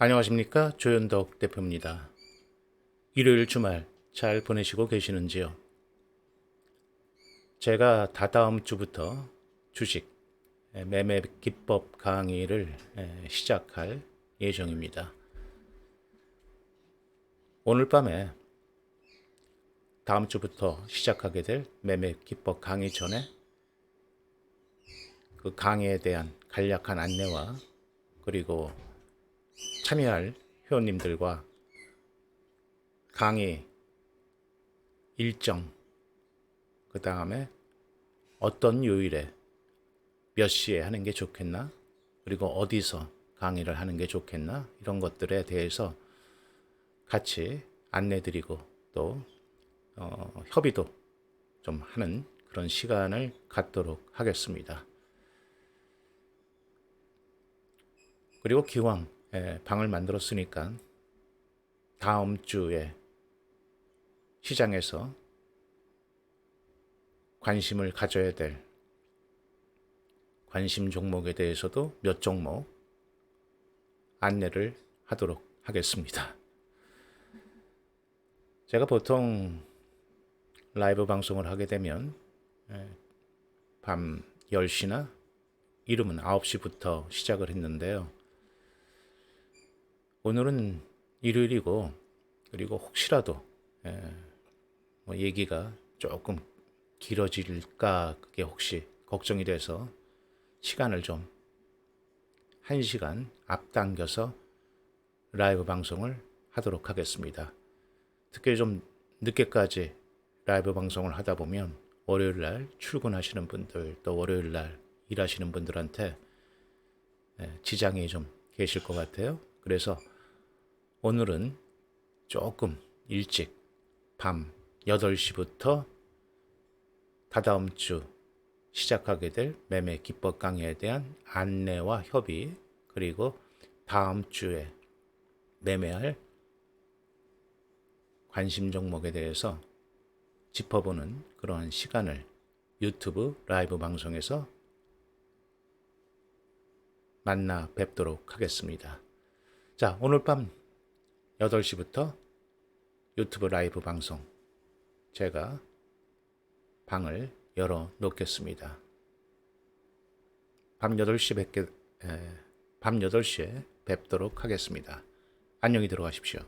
안녕하십니까 조현덕 대표입니다. 일요일 주말 잘 보내시고 계시는지요? 제가 다다음 주부터 주식 매매 기법 강의를 시작할 예정입니다. 오늘 밤에 다음 주부터 시작하게 될 매매 기법 강의 전에 그 강의에 대한 간략한 안내와 그리고 참여할 회원님들과 강의 일정, 그 다음에 어떤 요일에 몇 시에 하는 게 좋겠나, 그리고 어디서 강의를 하는 게 좋겠나, 이런 것들에 대해서 같이 안내 드리고 또 어, 협의도 좀 하는 그런 시간을 갖도록 하겠습니다. 그리고 기왕 예, 방을 만들었으니까 다음 주에 시장에서 관심을 가져야 될 관심 종목에 대해서도 몇 종목 안내를 하도록 하겠습니다. 제가 보통 라이브 방송을 하게 되면 예, 밤 10시나 이름은 9시부터 시작을 했는데요. 오늘은 일요일이고 그리고 혹시라도 예, 뭐 얘기가 조금 길어질까 그게 혹시 걱정이 돼서 시간을 좀 1시간 앞당겨서 라이브 방송을 하도록 하겠습니다. 특히 좀 늦게까지 라이브 방송을 하다 보면 월요일 날 출근하시는 분들 또 월요일 날 일하시는 분들한테 예, 지장이 좀 계실 것 같아요. 그래서 오늘은 조금 일찍 밤 8시부터 다다음 주 시작하게 될 매매 기법 강의에 대한 안내와 협의 그리고 다음 주에 매매할 관심 종목에 대해서 짚어보는 그러한 시간을 유튜브 라이브 방송에서 만나 뵙도록 하겠습니다. 자, 오늘 밤 8시부터 유튜브 라이브 방송 제가 방을 열어 놓겠습니다. 밤 8시 뵙게, 에, 밤 8시에 뵙도록 하겠습니다. 안녕히 들어가십시오.